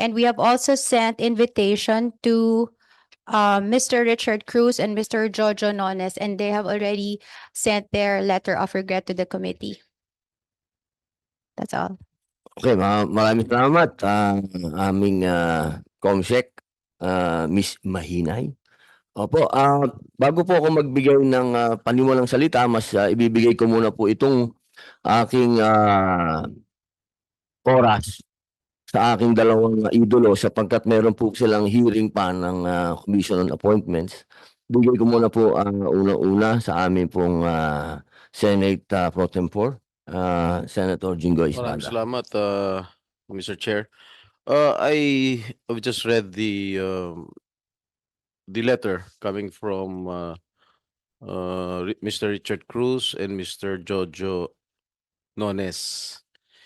And we have also sent invitation to uh, Mr. Richard Cruz and Mr. Jojo Nones, and they have already sent their letter of regret to the committee. That's all. Okay, ma maraming salamat ah, aming ah, Comsec, ah, Miss Mahinay. Opo, ah, bago po ako magbigay ng ah, paniwalang salita, mas ah, ibibigay ko muna po itong aking ah, oras sa aking dalawang idolo sapagkat meron po silang hearing pa ng ah, Commission on Appointments. Bigay ko muna po ang unang-una sa amin pong ah, Senate ah, Pro Tempore, ah, Senator Maraming Estrada. salamat, uh, Mr. Chair. Uh, I have just read the um, the letter coming from uh, uh, Mr. Richard Cruz and Mr. Jojo Nones.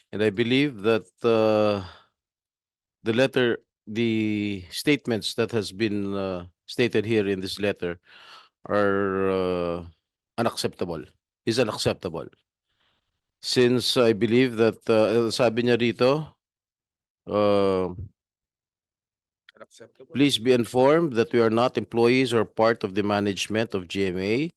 And I believe that uh, the letter, the statements that has been uh, stated here in this letter are uh, unacceptable, is unacceptable. Since I believe that, uh, sabi niya rito, uh, please be informed that we are not employees or part of the management of GMA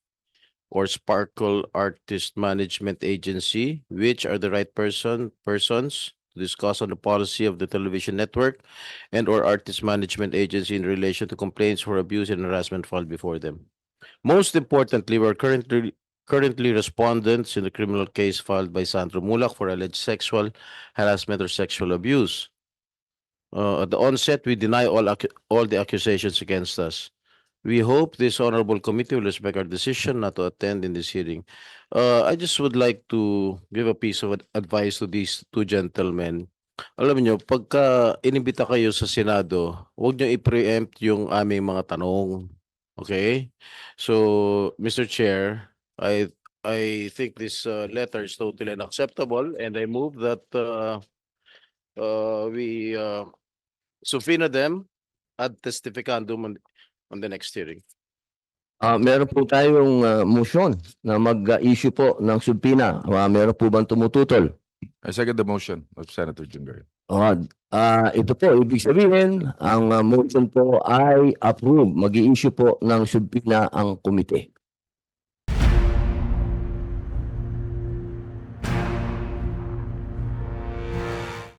or Sparkle Artist Management Agency, which are the right person, persons to discuss on the policy of the television network and or artist management agency in relation to complaints for abuse and harassment filed before them. Most importantly, we're currently currently respondents in the criminal case filed by Sandro Mulak for alleged sexual harassment or sexual abuse. Uh, at the onset, we deny all all the accusations against us. We hope this honorable committee will respect our decision not to attend in this hearing. Uh, I just would like to give a piece of ad- advice to these two gentlemen. Alam niyo, pagka inimbita kayo sa Senado, huwag niyo i-preempt yung aming mga tanong. Okay? So, Mr. Chair, I I think this uh, letter is totally unacceptable and I move that uh, uh, we uh, subpoena them ad testificandum on the next hearing. Ah, meron po tayong ah, motion na mag-issue po ng subpoena. Ah, meron po bang tumututol? I second the motion of Senator Jinggoy. Ah, ah, ito po, ibig sabihin, ang ah, motion po ay approve. Mag-i-issue po ng subpoena ang komite.